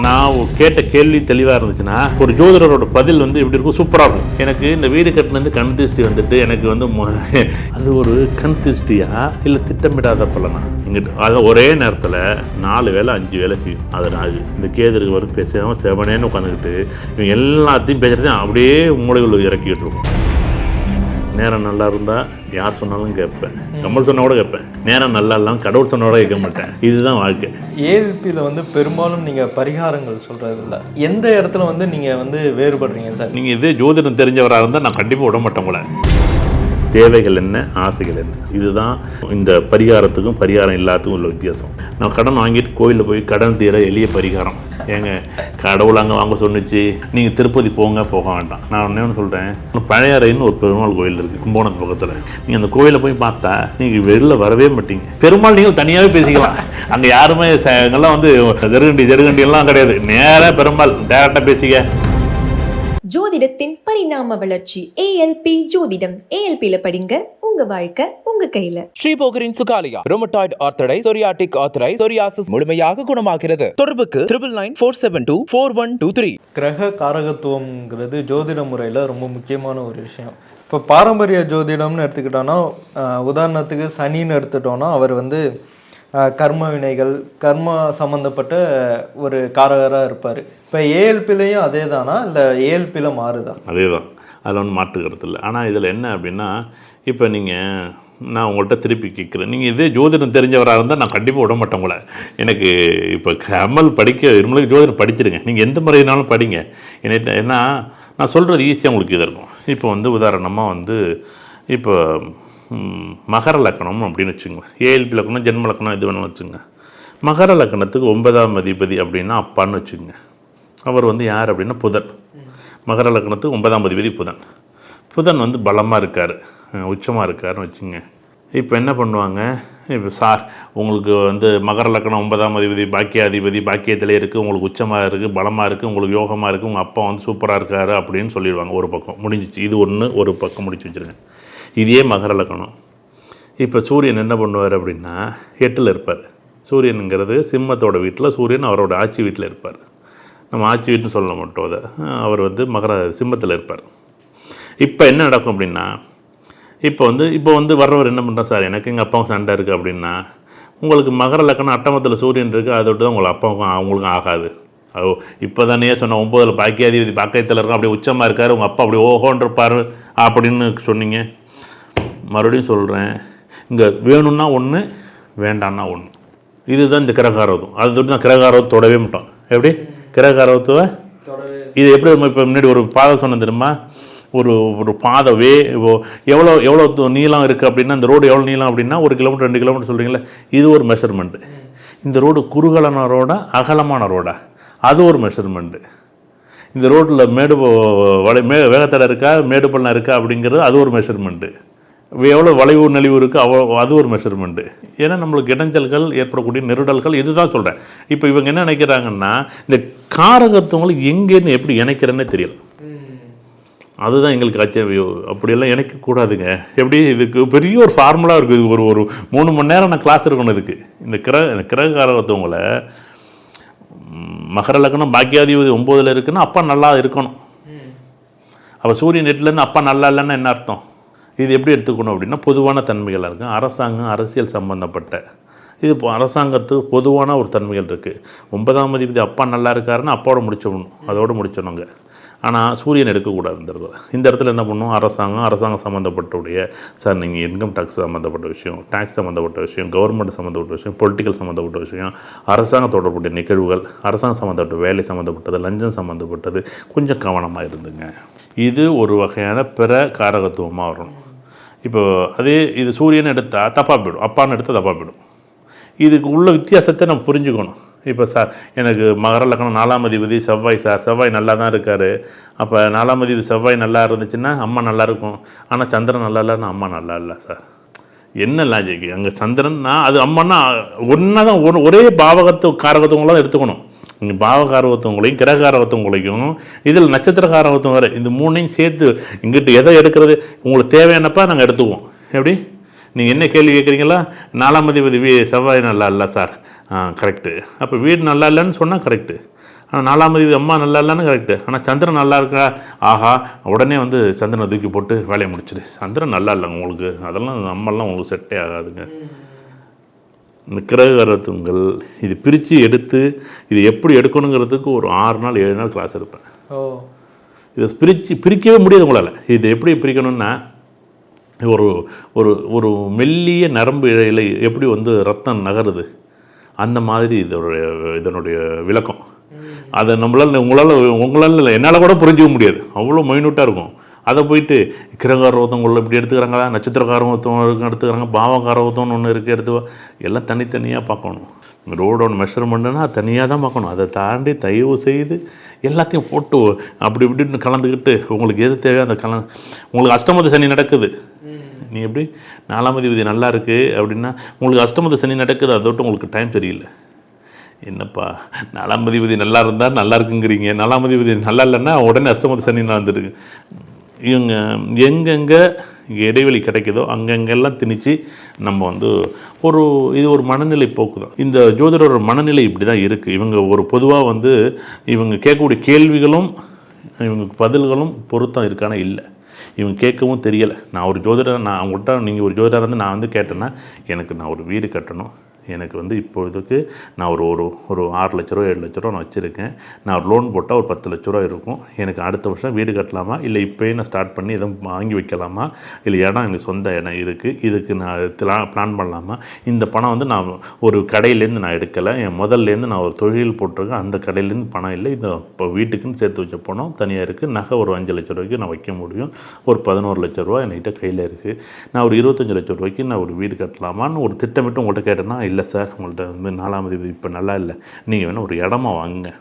நான் கேட்ட கேள்வி தெளிவாக இருந்துச்சுன்னா ஒரு ஜோதிடரோட பதில் வந்து இப்படி இருக்கும்? சூப்பராக இருக்கும். எனக்கு இந்த வீடு கட்டினது கண் திருஷ்டி வந்துட்டு எனக்கு வந்து அது ஒரு கண் திருஷ்டியா இல்லை திட்டமிடாத பலனா? இங்கிட்டு அது ஒரே நேரத்தில் நாலு வேலை அஞ்சு வேலை செய்யும் அது ராகு. இந்த கேதருக்கு வரும் பேசாமல் செவனேன்னு உட்காந்துக்கிட்டு இவங்க எல்லாத்தையும் பேசுகிறதையும் அப்படியே மூளைகள் இறக்கிட்டு இருக்கும். நேரம் நல்லா இருந்தால் யார் சொன்னாலும் கேட்பேன். கமல் சொன்னா கூட கேட்பேன். நேரம் நல்லா இல்லாமல் கடவுள் சொன்னா கூட கேட்க மாட்டேன். இதுதான் வாழ்க்கை. ஏஎல்பியில் வந்து பெரும்பாலும் நீங்கள் பரிகாரங்கள் சொல்கிறது இல்லை எந்த இடத்துல வந்து நீங்கள் வந்து வேறுபடுறீங்க சார்? நீங்கள் இதே ஜோதிடம் தெரிஞ்சவராக இருந்தால் நான் கண்டிப்பாக விட மாட்டேன் உங்களை. தேவைகள் என்ன ஆசைகள் என்ன? இதுதான் இந்த பரிகாரத்துக்கும் பரிகாரம் இல்லாததுக்கும் உள்ள வித்தியாசம். நான் கடன் வாங்கிட்டு கோயிலில் போய் கடன் தீர எளிய பரிகாரம். ஏங்க கடவுள் அங்கே வாங்க சொன்னுச்சு. நீங்கள் திருப்பதி போங்க போக வேண்டாம். நான் ஒன்றே ஒன்று சொல்கிறேன் பழையாறைன்னு ஒரு பெருமாள் கோயில் இருக்குது கும்பகோணத்து பக்கத்தில். நீங்கள் அந்த கோயிலை போய் பார்த்தா நீங்கள் வெளில வரவே மாட்டீங்க. பெருமாள் நீங்கள் தனியாகவே பேசிக்கலாம். அங்கே யாருமே எல்லாம் வந்து ஜெருகண்டி ஜெருகண்டி எல்லாம் கிடையாது. நேராக பெருமாள் டேரெக்டாக பேசிக்க. ஜோதிடத்தின் பரிணாம வளர்ச்சி ஏஎல்பி ஜோதிடம். ஏஎல்பியில படிங்க உங்க வாழ்க்கை உங்க கையில. ஸ்ரீபோகரின் சுகாலியா ரோமட்டாய்டு ஆர்த்தடை சொரியாட்டிக் ஆர்த்தரை சொரியாசிஸ் முழுமையாக குணமாகிறது. தொடர்புக்கு triple nine four seven two four one two three கிரக காரகத்துவம்ங்கிறது ஜோதிட முறையில் ரொம்ப முக்கியமான ஒரு விஷயம். இப்போ பாரம்பரிய ஜோதிடம்னு எடுத்துக்கிட்டோன்னா உதாரணத்துக்கு சனின்னு எடுத்துட்டோன்னா அவர் வந்து கர்ம வினைகள் கர்ம சம்மந்தப்பட்ட ஒரு காரகராக இருப்பார். இப்போ ஏஎல்பிலையும் அதே தானா இல்லை ஏஎல்பியில் மாறுதா? அதே தான் அதில் ஒன்றும் மாற்றுக்கிறது இல்லை. ஆனால் இதில் என்ன அப்படின்னா இப்போ நீங்கள் நான் உங்கள்கிட்ட திருப்பி கேட்குறேன் நீங்கள் இதே ஜோதிடம் தெரிஞ்சவராக இருந்தால் நான் கண்டிப்பாக விட மாட்டேன் உங்களை. எனக்கு இப்போ கமல் படிக்க இருமலுக்கு ஜோதிடம் படிச்சிருங்க. நீங்கள் எந்த முறையினாலும் படிங்க. என்ன ஏன்னா நான் சொல்கிறது ஈஸியாக உங்களுக்கு இது இருக்கும். இப்போ வந்து உதாரணமாக வந்து இப்போ மகர லக்கணம் அப்படின்னு வச்சுங்க ஏஎல்பி லக்கணம் ஜென்ம லக்கணம் இது வேணும் வச்சுங்க மகர லக்கணத்துக்கு ஒன்பதாம் அதிபதி அப்படின்னா அப்பான்னு வச்சுங்க அவர் வந்து யார் அப்படின்னா புதன். மகர லக்கணத்துக்கு ஒன்பதாம் அதிபதி புதன். புதன் வந்து பலமாக இருக்கார். உச்சமாக இருக்காருன்னு வச்சுங்க இப்போ என்ன பண்ணுவாங்க? இப்போ சார் உங்களுக்கு வந்து மகர லக்கணம் ஒன்பதாம் அதிபதி பாக்கிய அதிபதி பாக்கியத்திலே இருக்குது உங்களுக்கு உச்சமாக இருக்குது பலமாக இருக்குது உங்களுக்கு யோகமாக இருக்குது உங்கள் அப்பா வந்து சூப்பராக இருக்காரு அப்படின்னு சொல்லிடுவாங்க ஒரு பக்கம். முடிஞ்சிச்சு. இது ஒன்று ஒரு பக்கம் முடிச்சு வச்சுருங்க. இதே மகர லக்கணம் இப்போ சூரியன் என்ன பண்ணுவார் அப்படின்னா எட்டில் இருப்பார். சூரியனுங்கிறது சிம்மத்தோட வீட்டில் சூரியன் அவரோட ஆட்சி வீட்டில் இருப்பார். நம்ம ஆட்சி வீட்டுன்னு சொல்ல மாட்டோம் அதை. அவர் வந்து மகர சிம்மத்தில் இருப்பார். இப்போ என்ன நடக்கும் அப்படின்னா இப்போ வந்து இப்போ வந்து வர்றவர் என்ன பண்ணுறா சார் எனக்கு எங்கள் அப்பாவும் சண்டை இருக்குது அப்படின்னா உங்களுக்கு மகர லக்கணம் அட்டமத்தில் சூரியன் இருக்குது அதை விட்டு தான் உங்கள் அப்பாவுக்கும் அவங்களுக்கும் ஆகாது. ஓ இப்போ தானே சொன்ன ஒம்பதில் பாக்கியாதிபதி பாக்கியத்தில் இருக்கும் அப்படியே உச்சமாக இருக்கார் உங்கள் அப்பா அப்படி ஓஹோன்னு இருப்பார் அப்படின்னு சொன்னீங்க. மறுபடியும் சொல்கிறேன் இங்கே வேணும்னா ஒன்று வேண்டாம்னா ஒன்று இதுதான் இந்த கிரகாரவத்தம் அது தொட்டு நான் கிரகாரவத்தை தொடவே மாட்டோம். எப்படி? கிரகாரவத்துவ இது எப்படி இப்போ முன்னாடி ஒரு பாதை சொன்னேன் தெரியுமா? ஒரு ஒரு பாதை வே எவ்வளோ எவ்வளோ நீளம் இருக்குது அப்படின்னா இந்த ரோடு எவ்வளோ நீளம் அப்படின்னா ஒரு கிலோமீட்டர் ரெண்டு கிலோமீட்டர் சொல்கிறீங்களே இது ஒரு மெஷர்மெண்ட்டு இந்த ரோடு குறுகலான ரோடா அகலமான ரோடா? அது ஒரு மெஷர்மெண்ட்டு இந்த ரோட்டில் மேடு மே வேகத்தடை இருக்கா மேடு பள்ளம் இருக்கா அப்படிங்கிறது அது ஒரு மெஷர்மெண்ட்டு எவ்வளோ வளைவு நெளிவு இருக்குது அவ்வளோ அது ஒரு மெஷர்மெண்ட்டு ஏன்னா நம்மளுக்கு இடைஞ்சல்கள் ஏற்படக்கூடிய நெருடல்கள் இதுதான் சொல்கிறேன் இப்போ இவங்க என்ன நினைக்கிறாங்கன்னா இந்த காரகத்துவங்களை எங்கேருந்து எப்படி இணைக்கிறேன்னே தெரியல. அதுதான் எங்களுக்கு ஆச்சரியம் அப்படியெல்லாம் இணைக்கக்கூடாதுங்க. எப்படி? இதுக்கு பெரிய ஒரு ஃபார்முலா இருக்குது இது ஒரு ஒரு மூணு மணி நேரம் நான் கிளாஸ் இருக்கணும் இதுக்கு. இந்த கிர இந்த கிரகாரகத்துவங்களை ம், மகர லக்னம் பாக்கியாதிபதி ஒம்போதில் இருக்குன்னா அப்பா நல்லா இருக்கணும். அப்போ சூரியன் எட்டுலேருந்து அப்பா நல்லா இல்லைன்னா என்ன அர்த்தம்? இது எப்படி எடுத்துக்கணும் அப்படின்னா பொதுவான தன்மைகளாக இருக்கும் அரசாங்கம் அரசியல் சம்பந்தப்பட்ட. இது இப்போ அரசாங்கத்துக்கு பொதுவான ஒரு தன்மைகள் இருக்குது ஒன்பதாம் அதிபதி அப்பா நல்லா இருக்காருன்னா அப்பாவோட முடிச்சிடணும். அதோடு முடிச்சிடணுங்க. ஆனால் சூரியன் எடுக்கக்கூடாது இந்த இடத்துல இந்த இடத்துல என்ன பண்ணும்? அரசாங்கம் அரசாங்கம் சம்மந்தப்பட்டுடைய சார் நீங்கள் இன்கம் டேக்ஸ் சம்மந்தப்பட்ட விஷயம் டேக்ஸ் சம்மந்தப்பட்ட விஷயம் கவர்மெண்ட் சம்மந்தப்பட்ட விஷயம் பொலிட்டிக்கல் சம்மந்தப்பட்ட விஷயம் அரசாங்கம் தொடர்புடைய நிகழ்வுகள் அரசாங்கம் சம்மந்தப்பட்ட வேலை சம்மந்தப்பட்டது லஞ்சம் சம்மந்தப்பட்டது கொஞ்சம் கவனமாக இருந்துங்க. இது ஒரு வகையான பிற காரகத்துவமாக வரணும். இப்போ அதே இது சூரியன் எடுத்தால் தப்பாக போயிடும் அப்பான்னு எடுத்தால் தப்பாக போயிடும். இதுக்கு உள்ள வித்தியாசத்தை நம்ம புரிஞ்சுக்கணும். இப்போ சார் எனக்கு மகர லக்னம் நாலாம் அதிபதி செவ்வாய் சார் செவ்வாய் நல்லா தான் இருக்கார். அப்போ நாலாம் அதிபதி செவ்வாய் நல்லா இருந்துச்சுன்னா அம்மா நல்லா இருக்கும். ஆனால் சந்திரன் நல்லா இல்லைன்னா அம்மா நல்லா இல்லை சார். என்ன லாஜிக் அங்கே சந்திரன்னா அது அம்மானா ஒன்றா தான் ஒன்று ஒரே பாவகத்து காரகத்துவங்களாம் எடுத்துக்கணும். இங்கே பாவகாரகத்துவங்களையும் கிரகாரகத்துவங்களையும் இதில் நட்சத்திரகாரகத்துவம் வேறு இந்த மூணையும் சேர்த்து இங்கிட்டு எதை எடுக்கிறது? உங்களுக்கு தேவையானப்பா நாங்கள் எடுத்துக்குவோம். எப்படி? நீங்கள் என்ன கேள்வி கேட்குறீங்களா? நாலாம் அதிபதி வீ செவ்வாய் நல்லா இல்லை சார். ஆ கரெக்டு அப்போ வீடு நல்லா இல்லைன்னு சொன்னால் கரெக்டு ஆனால் நாலாம் தேதி அம்மா நல்லா இல்லைன்னு கரெக்டு ஆனால் சந்திரன் நல்லா இருக்கா? ஆஹா உடனே வந்து சந்திரனை தூக்கி போட்டு வேலையை முடிச்சிடு. சந்திரன் நல்லா இல்லைங்க உங்களுக்கு. அதெல்லாம் அம்மாலாம் உங்களுக்கு செட்டே ஆகாதுங்க. இந்த கிரகரத்துங்கள் இது பிரித்து எடுத்து இது எப்படி எடுக்கணுங்கிறதுக்கு ஒரு ஆறு நாள் ஏழு நாள் கிளாஸ் இருப்பேன் ஓ. இதை பிரித்து பிரிக்கவே முடியாது உங்களால். இது எப்படி பிரிக்கணும்னா ஒரு ஒரு ஒரு மெல்லிய நரம்பு இழையில் எப்படி வந்து ரத்தம் நகருது? அந்த மாதிரி இதனுடைய இதனுடைய விளக்கம். அதை நம்மளால் உங்களால் உங்களால் இல்லை என்னால் கூட புரிஞ்சிக்க முடியாது. அவ்வளோ மைனூட்டாக இருக்கும். அதை போயிட்டு கிரகாரோத்தங்கள் இப்படி எடுத்துக்கிறாங்களா? நட்சத்திரக்காரவத்தம் இருக்கு எடுத்துக்கிறாங்க. பாவகாரவத்தம்னு ஒன்று இருக்குது எடுத்து எல்லாம் தனித்தனியாக பார்க்கணும். ரோடோட மெஷர்மெண்ட்னா தனியாக தான் பார்க்கணும். அதை தாண்டி தயவு செய்து எல்லாத்தையும் போட்டு அப்படி இப்படின்னு கலந்துக்கிட்டு உங்களுக்கு எது தேவையோ அந்த கல உங்களுக்கு அஷ்டமத சனி நடக்குது. நீ எப்படி? நாலாம் விதி நல்லா இருக்குது அப்படின்னா உங்களுக்கு அஷ்டமத சனி நடக்குது. அதை விட்டு உங்களுக்கு டைம் சரியில்லை. என்னப்பா நாலாம் அதிபதி நல்லா இருந்தால் நல்லா இருக்குங்கிறீங்க. நாலாம் அதிபதி நல்லா இல்லைன்னா உடனே அஷ்டமத சனி வந்துருக்கு இவங்க எங்கெங்கே இடைவெளி கிடைக்குதோ அங்கங்கெல்லாம் திணிச்சு நம்ம வந்து ஒரு இது ஒரு மனநிலை போக்கு தான். இந்த ஜோதிடரோட மனநிலை இப்படி தான் இருக்குது இவங்க ஒரு பொதுவாக வந்து இவங்க கேட்கக்கூடிய கேள்விகளும் இவங்க பதில்களும் பொருத்தம் இருக்கான? இல்லை. இவங்க கேட்கவும் தெரியலை. நான் ஒரு ஜோதிடர் நான் அவங்கள்ட்ட நீங்கள் ஒரு ஜோதிடர் வந்து நான் வந்து கேட்டேன்னா எனக்கு நான் ஒரு வீடு கட்டணும். எனக்கு வந்து இப்போதுக்கு நான் ஒரு ஒரு ஒரு ஆறு லட்ச ரூபா ஏழு லட்ச ரூபா நான் வச்சுருக்கேன். நான் ஒரு லோன் போட்டால் ஒரு பத்து லட்ச ரூபா இருக்கும். எனக்கு அடுத்த வருஷம் வீடு கட்டலாமா? இல்லை இப்போயே நான் ஸ்டார்ட் பண்ணி எதுவும் வாங்கி வைக்கலாமா? இல்லை இடம் எனக்கு சொந்த இடம் இருக்குது இதுக்கு நான் பிளான் பண்ணலாமா? இந்த பணம் வந்து நான் ஒரு கடையிலேருந்து நான் எடுக்கலை. என் முதல்லேருந்து நான் ஒரு தொழில் போட்டிருக்கேன். அந்த கடையிலேருந்து பணம் இல்லை. இந்த இப்போ வீட்டுக்குன்னு சேர்த்து வச்ச பணம் தனியாக இருக்குது நகை ஒரு அஞ்சு லட்ச ரூபாய்க்கு நான் வைக்க முடியும். ஒரு பதினோரு லட்ச ரூபா என்கிட்ட கையில் இருக்குது நான் ஒரு இருபத்தஞ்சு லட்ச ரூபாய்க்கு நான் ஒரு வீடு கட்டலாமான்னு ஒரு திட்டமிட்டு உங்கள்கிட்ட கேட்டேன்னா இல்லை சார் உங்கள்கிட்ட வந்து நாலாம் தேதி இப்போ நல்லா இல்லை. நீங்கள் வேணால் ஒரு இடமா வாங்குங்க.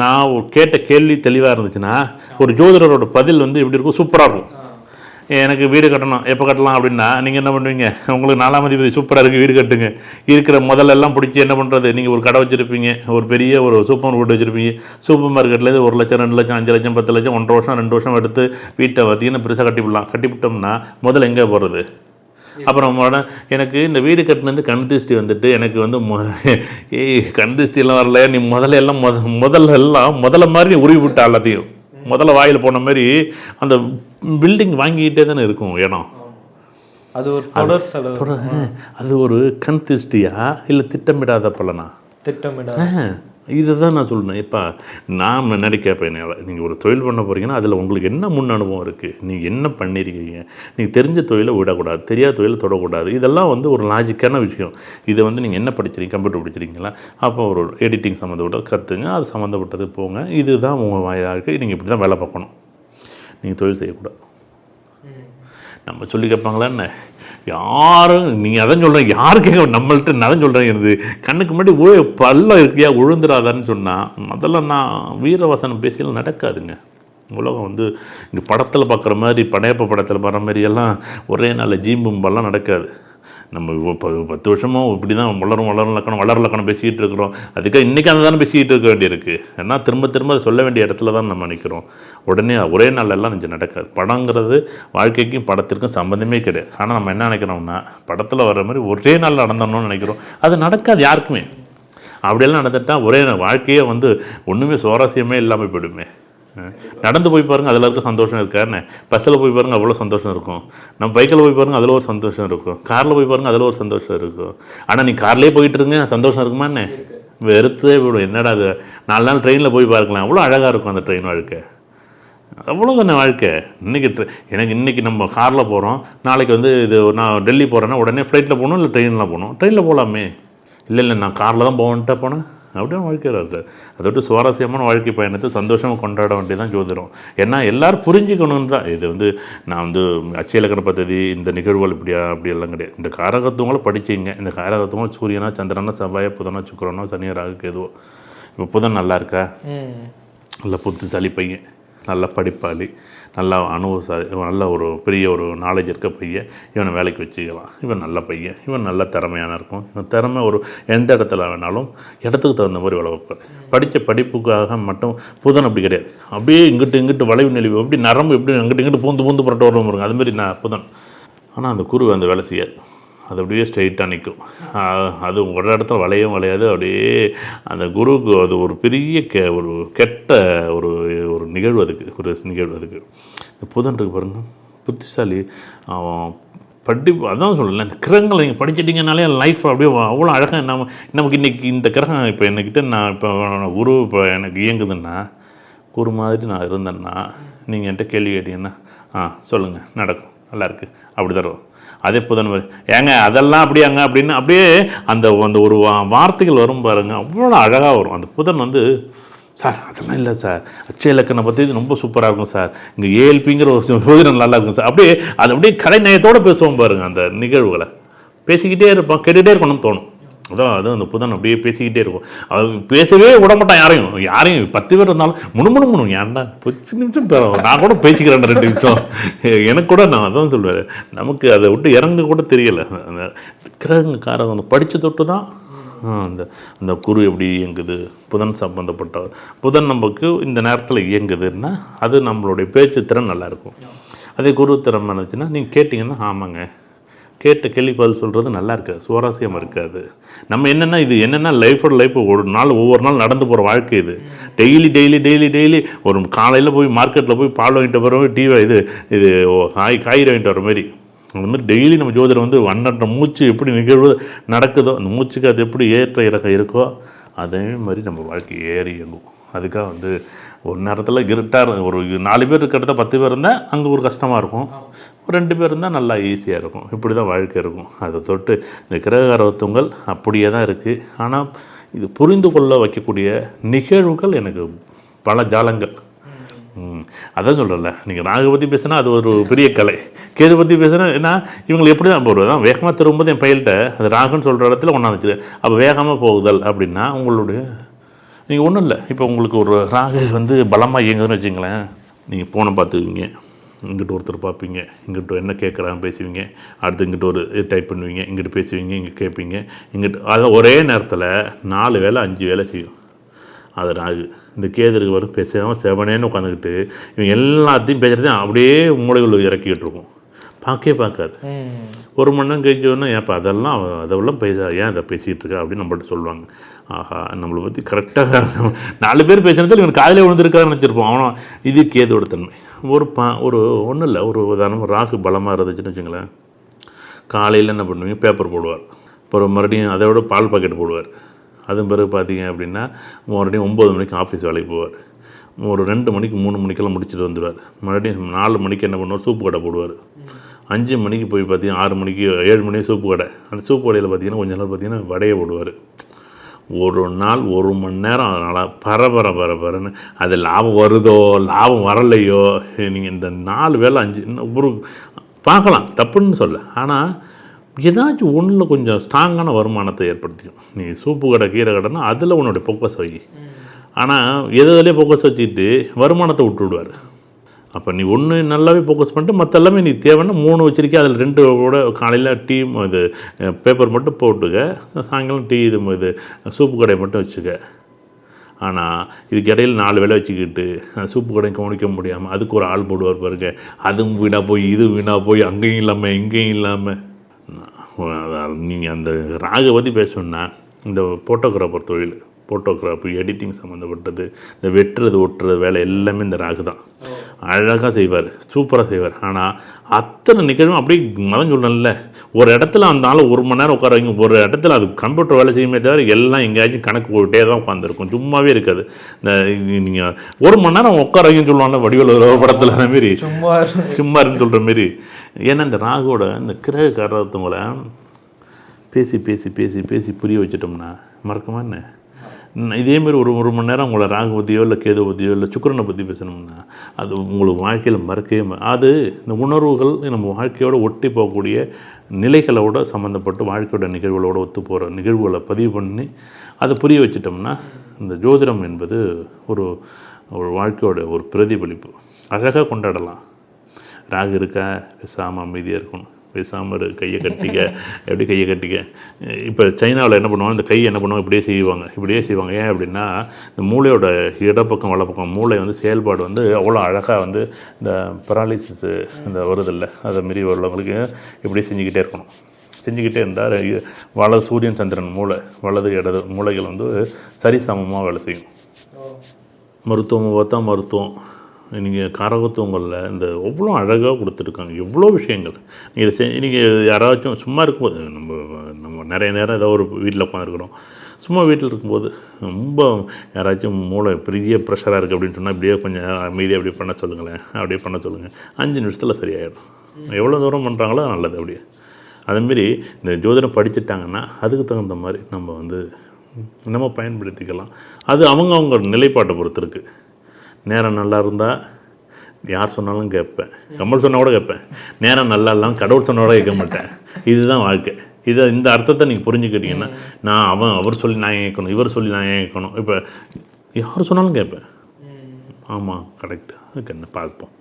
நான் கேட்ட கேள்வி தெளிவாக இருந்துச்சுன்னா ஒரு ஜோதிடரோட பதில் வந்து எப்படி இருக்கும்? சூப்பராக இருக்கும். எனக்கு வீடு கட்டணும். எப்போ கட்டலாம் அப்படின்னா நீங்கள் என்ன பண்ணுவீங்க? உங்களுக்கு நாலாம் அதிபதி சூப்பராக இருக்குது வீடு கட்டுங்க. இருக்கிற முதல்ல எல்லாம் பிடிச்சி என்ன பண்ணுறது நீங்கள் ஒரு கடை வச்சுருப்பீங்க. ஒரு பெரிய ஒரு சூப்பர் மார்க்கெட் வச்சுருப்பீங்க. சூப்பர் மார்க்கெட்லேருந்து ஒரு லட்சம் ரெண்டு லட்சம் அஞ்சு லட்சம் பத்து லட்சம் ஒன்றரை வருஷம் ரெண்டு வருஷம் எடுத்து வீட்டை பார்த்தீங்கன்னா பெருசாக கட்டிவிடலாம். கட்டிவிட்டோம்னா முதல்ல எங்கே போகிறது அப்புறம் எனக்கு இந்த வீடு கட்டினது கண் திருஷ்டி வந்துட்டு எனக்கு வந்து ஏய் கண் திருஷ்டிலாம் வரல. நீ முதல்ல எல்லாம் முத முதல்ல எல்லாம் முதல்ல மாதிரி நீ உருவி விட்ட எல்லாத்தையும். முதல்ல வாயில் போன மாதிரி அந்த பில்டிங் வாங்கிக்கிட்டே தானே இருக்கும் இடம். அது ஒரு தொடர் அது ஒரு கண் திருஷ்டியா? இல்லை திட்டமிடாத பலனா? திட்டமிட. இதை தான் நான் சொல்றேன். இப்போ நான் முன்னாடி கேட்பேன் நீங்கள் ஒரு தொழில் பண்ண போகிறீங்கன்னா அதில் உங்களுக்கு என்ன முன் அனுபவம் இருக்குது நீங்கள் என்ன பண்ணியிருக்கீங்க நீங்கள் தெரிஞ்ச தொழிலை விடக்கூடாது தெரியாத தொழிலை தொடக்கூடாது. இதெல்லாம் வந்து ஒரு லாஜிக்கான விஷயம். இதை வந்து நீங்கள் என்ன படிச்சிருக்கீங்க? கம்ப்யூட்டர் படிச்சிருக்கீங்களா? அப்போ ஒரு எடிட்டிங் சம்மந்தப்பட்டது கற்றுங்க அது சம்மந்தப்பட்டது போங்க. இதுதான் உங்கள் வாயிலாக நீங்கள் இப்படி தான் வேலை பார்க்கணும். நீங்கள் தொழில் செய்யக்கூடாது. நம்ம சொல்லி கேட்பாங்களா என்ன? யாரும் நீங்கள் அதான் சொல்கிறேன் யார் கேட்க நம்மள்ட்ட நான் சொல்கிறேன் எனது கண்ணுக்கு முன்னாடி ஓ பல்ல இருக்கியா உழுந்துடாதான்னு சொன்னால் முதல்ல நான் வீரவசனம் பேசியெல்லாம் நடக்காதுங்க. உலகம் வந்து இங்கே படத்தில் பார்க்குற மாதிரி படையப்ப படத்தில் பார்க்குற மாதிரி எல்லாம் ஒரே நாளில் ஜீம்பும்பெல்லாம் நடக்காது. நம்ம இப்போ ப- பத்து வருஷமும் இப்படி தான் வளரும் வளரும் லக்கணம் வளர லக்கணம் பேசிக்கிட்டு இருக்கிறோம். அதுக்காக இன்றைக்கி அந்த தானே பேசிக்கிட்டு இருக்க வேண்டியிருக்கு. ஏன்னா திரும்ப திரும்ப அதை சொல்ல வேண்டிய இடத்துல தான் நம்ம நிற்கிறோம் உடனே ஒரே நாளெல்லாம் கொஞ்சம் நடக்காது. படங்கிறது வாழ்க்கைக்கும் படத்திற்கும் சம்மந்தமே கிடையாது. ஆனால் நம்ம என்ன நினைக்கிறோம்னா படத்தில் வர மாதிரி ஒரே நாள் நடந்தணும்னு நினைக்கிறோம். அது நடக்காது யாருக்குமே. அப்படியெல்லாம் நடந்துட்டா ஒரே வாழ்க்கையே வந்து ஒன்றுமே சுவாரஸ்யமே இல்லாமல் போயிடுமே. நடந்து போய் பாருங்கள் அதில் இருக்க சந்தோஷம் இருக்காருன்னு. பஸ்ஸில் போய் பாருங்கள் அவ்வளோ சந்தோஷம் இருக்கும். நம்ம பைக்கில் போய் பாருங்கள் அதில் ஒரு சந்தோஷம் இருக்கும். காரில் போய் பாருங்கள் அதில் ஒரு சந்தோஷம் இருக்கும். ஆனால் நீ கார்லேயே போயிட்டு இருங்க சந்தோஷம் இருக்குமாண்ணே வெறுத்தே விடும். என்னடா அது நாலு நாள் ட்ரெயினில் போய் பார்க்கலாம். அவ்வளோ அழகாக இருக்கும் அந்த ட்ரெயின் வாழ்க்கை. அவ்வளோ தானே வாழ்க்கை? இன்றைக்கி எனக்கு இன்றைக்கி நம்ம காரில் போகிறோம் நாளைக்கு வந்து இது நான் டெல்லி போகிறேன்னா உடனே ஃப்ளைட்டில் போகணும் இல்லை ட்ரெயினில் போகணும்? ட்ரெயினில் போகலாமே இல்லை இல்லை நான் காரில் தான் போகணுன்ட்டா போனேன். அப்படியே வாழ்க்கை அதை விட்டு சுவாரஸ்யமான வாழ்க்கை பயணத்தை சந்தோஷமாக கொண்டாட வேண்டியதான் ஜோதிடம். ஏன்னா எல்லாரும் புரிஞ்சுக்கணும்னு தான். இது வந்து நான் வந்து அச்சய இலக்கண பദ്ധதி இந்த நிகழ்வுகள் இப்படியா அப்படி எல்லாம் கிடையாது. இந்த காரகத்துவங்களை படிச்சீங்க. இந்த காரகத்துவம் சூரியனா சந்திரனா செவ்வாய் புதனா சுக்கிரனோ சனியா ராகு கேதுவோ. இப்போ புதன் நல்லா இருக்கா? ம். நல்ல புத்திசாலி பையன். நல்ல படிப்பாளி நல்லா அனுபவசாலி நல்ல ஒரு பெரிய ஒரு நாலேஜ் இருக்க பையன் இவனை வேலைக்கு வச்சுக்கலாம். இவன் நல்ல பையன் இவன் நல்ல திறமையான இருக்கும் இவன் திறமை ஒரு எந்த இடத்துல வேணாலும் இடத்துக்கு தகுந்த மாதிரி வளர்ப்பார் படித்த படிப்புக்காக மட்டும் புதன் அப்படி கிடையாது. அப்படியே இங்கிட்டு இங்கிட்டு வளைவு நெளிவு எப்படி நரம்பு எப்படி இங்கிட்டு இங்கிட்டு பூந்து பூந்து புரட்ட வரும் பாருங்க. அதுமாரி நான் புதன். ஆனால் அந்த குரு அந்த வேலை செய்யாது. அது அப்படியே ஸ்ட்ரைட்டாக நிற்கும் அது ஒரு இடத்துல வளையும் வளையாது. அப்படியே அந்த குருவுக்கு அது ஒரு பெரிய கெ ஒரு கெட்ட ஒரு ஒரு நிகழ்வு அதுக்கு ஒரு நிகழ்வு அதுக்கு. இந்த புதன் இருக்கு பாருங்கள் புத்திசாலி. அவன் படி அதான் சொல்லல இந்த கிரகங்களை நீங்கள் படிச்சிட்டிங்கனாலே லைஃப் அப்படியே அவ்வளோ அழகாக நம்ம நமக்கு இன்றைக்கி இந்த கிரகம் இப்போ என்கிட்ட நான் இப்போ குரு இப்போ எனக்கு இயங்குதுன்னா குரு மாதிரி நான் இருந்தேன்னா நீங்கள் என்கிட்ட கேள்வி கேட்டீங்கன்னா ஆ சொல்லுங்கள் நடக்கும். நல்லா இருக்கு அப்படி தருவோம் அதே புதன் ஏங்க அதெல்லாம் அப்படியாங்க அப்படின்னு அப்படியே அந்த அந்த ஒரு வா- வார்த்தைகள் வரும் பாருங்க. அவ்வளோ அழகாக வரும். அந்த புதன் வந்து சார் அதெல்லாம் இல்லை சார். அச்சய இலக்கணை பற்றி இது ரொம்ப சூப்பராக இருக்கும் சார். இங்கே ஏஎல்பிங்கிற ஒரு சோதனம் நல்லா இருக்கும் சார். அப்படியே அது அப்படியே கலைநயத்தோடு பேசுவோம் பாருங்க அந்த நிகழ்வுகளை. பேசிக்கிட்டே இருப்பான் கேட்டுகிட்டே இருக்கணும்னு தோணும். அதான் அது அந்த புதன் அப்படியே பேசிக்கிட்டே இருக்கும். அது பேசவே விட மாட்டான் யாரையும். யாரையும் பத்து பேர் இருந்தாலும் முணுமுணு முணு ஏன்டா? பத்து நிமிஷம் பேர நான் கூட பேசிக்கிறேன் ரெண்டு நிமிஷம். எனக்கு கூட நான் அதான் சொல்லுவேன். நமக்கு அதை விட்டு இறங்க கூட தெரியல. அந்த கிரகங்காரங்க அந்த படித்த தொட்டு தான் அந்த அந்த குரு எப்படி இயங்குது புதன் சம்பந்தப்பட்ட புதன் நமக்கு இந்த நேரத்தில் இயங்குதுன்னா அது நம்மளுடைய பேச்சு திறன் நல்லாயிருக்கும் அதே குரு திறமை இருந்துச்சுன்னா நீங்கள் கேட்டிங்கன்னா ஆமாங்க. கேட்ட கேள்வி பதில் சொல்கிறது நல்லா இருக்காது சுவாரஸ்யமாக இருக்காது. நம்ம என்னென்னா இது என்னென்னா லைஃபோட லைஃப் ஒரு நாள் ஒவ்வொரு நாள் நடந்து போகிற வாழ்க்கை இது. டெய்லி டெய்லி டெய்லி டெய்லி ஒரு காலையில் போய் மார்க்கெட்டில் போய் பால் வாங்கிட்டு போகிற டீ இது இது காய் காய்கறி வாங்கிட்டு வர மாதிரி. அந்த மாதிரி டெய்லி நம்ம ஜோதிடம் வந்து வண்ணற்ற மூச்சு எப்படி நிகழ்வு நடக்குதோ அந்த மூச்சுக்கு அது எப்படி ஏற்ற இறக்கம் இருக்கோ அதே மாதிரி நம்ம வாழ்க்கை ஏறி இயங்கும். அதுக்காக வந்து ஒரு நேரத்தில் இருட்டாக ஒரு நாலு பேர் இருக்கிறத பத்து பேர் இருந்தால் அங்கே ஒரு கஷ்டமாக இருக்கும். ரெண்டு பேர் இருந்தால் நல்லா ஈஸியாக இருக்கும். இப்படி தான் வாழ்க்கை இருக்கும். அதை தொட்டு இந்த கிரகரத்துவங்கள் அப்படியே தான் இருக்குது ஆனால் இது புரிந்து கொள்ள வைக்கக்கூடிய நிகழ்வுகள் எனக்கு பல ஜாலங்கள். அதான் சொல்கிறேன்ல நீங்கள் நாகை பற்றி பேசுனா அது ஒரு பெரிய கலை. கேது பற்றி பேசுனா ஏன்னா இவங்களை எப்படி தான் போடுவது தான் வேகமாக திரும்பும்போது என் பயில்கிட்ட அது ராகுன்னு சொல்கிற இடத்துல ஒன்றா ஒன்றாந்துச்சு அப்போ வேகமாக போகுதல் அப்படின்னா உங்களுடைய நீங்கள் ஒன்றும் இல்லை. இப்போ உங்களுக்கு ஒரு ராகு வந்து பலமாக இயங்குதுன்னு வச்சுங்களேன். நீங்கள் ஃபோனை பார்த்துக்குவீங்க. இங்கிட்ட ஒருத்தர் பார்ப்பீங்க. இங்கிட்ட என்ன கேட்குறாங்க பேசுவீங்க. அடுத்து இங்கிட்ட ஒரு டைப் பண்ணுவீங்க. இங்கிட்ட பேசுவீங்க. இங்கே கேட்பீங்க இங்கிட்ட அதை ஒரே நேரத்தில் நாலு வேலை அஞ்சு வேலை செய்யும். அது ராகு. இந்த கேதுருக்கு வரும். பேசாமல் செவனேன்னு உட்காந்துக்கிட்டு இவங்க எல்லாத்தையும் பேசுகிறதையும் அப்படியே மூளைகள் இறக்கிட்டு இருக்கும். பார்க்கவே பார்க்காது. ஒரு மணி நேரம் கழிச்சோன்னா ஏன்ப்பா அதெல்லாம் அதெல்லாம் பேச ஏன் அதை பேசிகிட்டு இருக்கா? அப்படின்னு நம்மள்ட்ட சொல்லுவாங்க. ஆஹா நம்மளை பற்றி கரெக்டாக நாலு பேர் பேசுனதில் இவன் காலையில் விழுந்திருக்கான்னு நினச்சிருப்போம். அவனும் இது கேதோட தன்மை. ஒரு பா ஒரு ஒன்றும் இல்லை ஒரு உதாரணம் ராகு பலமாக இருந்துச்சுன்னு வச்சுங்களேன். காலையில் என்ன பண்ணுவீங்க? பேப்பர் போடுவார். அப்புறம் மறுபடியும் அதை விட பால் பாக்கெட் போடுவார். அதன் பிறகு பார்த்தீங்க அப்படின்னா மறுபடியும் ஒம்பது மணிக்கு ஆஃபீஸ் வேலைக்கு போவார். ஒரு ரெண்டு மணிக்கு மூணு மணிக்கெல்லாம் முடிச்சுட்டு வந்துடுவார். மறுபடியும் நாலு மணிக்கு என்ன பண்ணுவார்? சூப்பு கடை போடுவார். அஞ்சு மணிக்கு போய் பார்த்தீங்கன்னா ஆறு மணிக்கு ஏழு மணிக்கு சூப்பு கடை. அந்த சூப்பு கடையில் பார்த்தீங்கன்னா கொஞ்ச நாள் பார்த்தீங்கன்னா வடையை போடுவார். ஒரு நாள் ஒரு மணி நேரம் அதனால் பரபர பரபரன்னு அது லாபம் வருதோ லாபம் வரலையோ நீங்கள் இந்த நாலு வேலை அஞ்சு ஒரு பார்க்கலாம் தப்புன்னு சொல்ல. ஆனால் ஏதாச்சும் ஒன்றில் கொஞ்சம் ஸ்ட்ராங்கான வருமானத்தை ஏற்படுத்திக்கும். நீ சூப்பு கடை கீரை கடைன்னா அதில் உன்னுடைய ஃபோக்கஸ் வை. ஆனால் எதுலேயே ஃபோக்கஸ் வச்சுக்கிட்டு வருமானத்தை விட்டு விடுவார் அப்போ நீ ஒன்று நல்லாவே ஃபோக்கஸ் பண்ணிட்டு மற்ற எல்லாமே நீ தேவைன்னா மூணு வச்சிருக்கே அதில் ரெண்டு கூட காலையில் டீ இது பேப்பர் மட்டும் போட்டுக்க. சாயங்காலம் டீ இது இது சூப்பு கடையை மட்டும் வச்சுக்க. ஆனால் இதுக்கு இடையில் நாலு வேலை வச்சுக்கிட்டு சூப்பு கடை கவனிக்க முடியாமல் அதுக்கு ஒரு ஆள் போடுவார் பாருங்க. அதுவும் வீணாக போய் இது வீணாக போய் அங்கேயும் இல்லாமல் இங்கேயும் இல்லாமல் நீங்கள் அந்த ராகை பற்றி பேசணுன்னா இந்த ஃபோட்டோகிராஃபர் தொழில் ஃபோட்டோகிராஃபி எடிட்டிங் சம்மந்தப்பட்டது இந்த வெட்டுறது ஒட்டுறது வேலை எல்லாமே இந்த ராகு தான். அழகாக செய்வார். சூப்பராக செய்வார். ஆனால் அத்தனை நிகழ்வும் அப்படியே மதம் சொல்லணும்ல ஒரு இடத்துல அந்த ஆள் ஒரு மணி நேரம் உட்கார வைங்க. ஒரு இடத்துல அது கம்ப்யூட்டர் வேலை செய்யுமே தவிர எல்லாம் எங்கேயாச்சும் கணக்கு போட்டே தான் உட்காந்துருக்கும் சும்மாவே இருக்காது. இந்த நீங்கள் ஒரு மணி நேரம் உட்கார வைங்கன்னு சொல்லுவாங்க வடிவல் படத்தில் அந்த மாரி. சும்மா. சும்மா இருக்குன்னு சொல்கிற மாரி. ஏன்னா இந்த ராகுவோட இந்த கிரக காரணத்தவங்கள பேசி பேசி பேசி பேசி புரிய வச்சிட்டோம்னா மறக்குமா என்ன? இதேமாரி ஒரு ஒரு மணி நேரம் உங்களை ராகு பற்றியோ இல்லை கேது பற்றியோ இல்லை சுக்கரனை பற்றி பேசணும்னா அது உங்களுக்கு வாழ்க்கையில் மறக்கவே அது இந்த உணர்வுகள் நம்ம வாழ்க்கையோடு ஒட்டி போகக்கூடிய நிலைகளோட சம்மந்தப்பட்டு வாழ்க்கையோட நிகழ்வுகளோட ஒத்து போகிற நிகழ்வுகளை பதிவு பண்ணி அதை புரிய வச்சிட்டோம்னா இந்த ஜோதிடம் என்பது ஒரு ஒரு வாழ்க்கையோட ஒரு பிரதிபலிப்பு. அழகாக கொண்டாடலாம். ராகு இருக்கா? பேசாமல் அமைதியாக இருக்கணும். பேசாமல் இரு கையை கட்டிக்க. எப்படி கையை கட்டிக்க? இப்போ சைனாவில் என்ன பண்ணுவாங்க? இந்த கை என்ன பண்ணுவாங்க? இப்படியே செய்வாங்க. இப்படியே செய்வாங்க. ஏன் அப்படின்னா இந்த மூளையோட இடப்பக்கம் வலப்பக்கம் மூளை வந்து செயல்பாடு வந்து அவ்வளோ அழகாக வந்து இந்த பராலிசிஸு இந்த வருதில்ல. அதை மாரி உள்ளவங்களுக்கு இப்படியே செஞ்சுக்கிட்டே இருக்கணும். செஞ்சுக்கிட்டே இருந்தால் வலது சூரியன் சந்திரன் மூளை வலது இடது மூளைகள் வந்து சரிசமமாக வேலை செய்யும். மருத்துவம் பார்த்தா மருத்துவம். நீங்கள் காரகத்துவங்களில் இந்த எவ்வளோ அழகாக கொடுத்துருக்காங்க எவ்வளோ விஷயங்கள். நீங்கள் செ நீங்கள் யாராச்சும் சும்மா இருக்கும்போது நம்ம நம்ம நிறைய நேரம் ஏதோ ஒரு வீட்டில் உட்காந்துருக்குறோம் சும்மா வீட்டில் இருக்கும்போது ரொம்ப யாராச்சும் மூளை பெரிய ப்ரெஷராக இருக்குது அப்படின்னு சொன்னால் இப்படியே கொஞ்சம் அமைதியாக அப்படியே பண்ண சொல்லுங்களேன் அப்படியே பண்ண சொல்லுங்கள் அஞ்சு நிமிஷத்தில் சரியாயிடும். எவ்வளோ தூரம் பண்ணுறாங்களோ நல்லது அப்படியே. அதேமாரி இந்த ஜோதிடம் படிச்சுட்டாங்கன்னா அதுக்கு தகுந்த மாதிரி நம்ம வந்து நம்ம பயன்படுத்திக்கலாம். அது அவங்க அவங்க நிலைப்பாட்டை பொறுத்து இருக்குது நேரம் நல்லா இருந்தால் யார் சொன்னாலும் கேட்பேன். கமல் சொன்னால் கூட கேட்பேன். நேரம் நல்லா இல்லாமல் கடவுள் சொன்னோட கூட கேட்க மாட்டேன். இதுதான் வாழ்க்கை. இதை இந்த அர்த்தத்தை நீங்கள் புரிஞ்சுக்கிட்டீங்கன்னா நான் அவன் அவர் சொல்லி நான் கேட்கணும் இவர் சொல்லி நான் கேட்கணும் இப்போ யார் சொன்னாலும் கேட்பேன். ஆமாம் கரெக்டாக அதுக்கு என்ன பார்ப்போம்.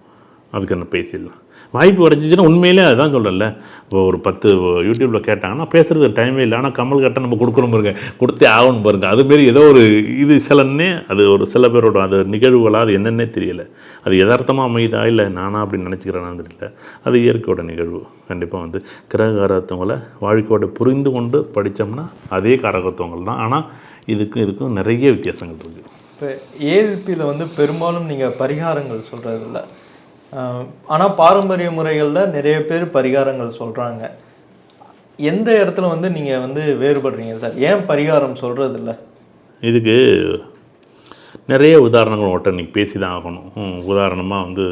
அதுக்கு என்ன பேசிடலாம். வாய்ப்பு கிடைச்சிச்சுன்னா உண்மையிலே அதுதான் சொல்கிறேன்ல இப்போ ஒரு பத்து யூடியூப்பில் கேட்டாங்கன்னா பேசுறது டைமே இல்லை. ஆனால் கமல் கட்ட நம்ம கொடுக்கணும் பாருங்க. கொடுத்தே ஆகணும் பாருங்க. அதுமாரி ஏதோ ஒரு இது சிலன்னே அது ஒரு சில பேரோட அது நிகழ்வுகளாக அது என்னென்னே தெரியல. அது யதார்த்தமாக அமையுதா இல்லை நானா அப்படின்னு நினச்சிக்கிறேனான்னு தெரியல. அது இயற்கையோட நிகழ்வு. கண்டிப்பாக வந்து கிரகாரத்துவங்களை வாழ்க்கையோட புரிந்து கொண்டு படித்தோம்னா அதே காரகத்துவங்கள் தான். ஆனால் இதுக்கும் இதுக்கும் நிறைய வித்தியாசங்கள் இருக்குது இப்போ ஏஎல்பியில் வந்து பெரும்பாலும் நீங்கள் பரிகாரங்கள் சொல்கிறது இல்லை ஆனால் பாரம்பரிய முறைகளில் நிறைய பேர் பரிகாரங்கள் சொல்கிறாங்க எந்த இடத்துல வந்து நீங்கள் வந்து வேறுபடுறீங்க சார்? ஏன் பரிகாரம் சொல்கிறது இல்லை இதுக்கு நிறைய உதாரணங்கள் உங்கள்கிட்ட இன்றைக்கி பேசி தான் ஆகணும் உதாரணமாக வந்து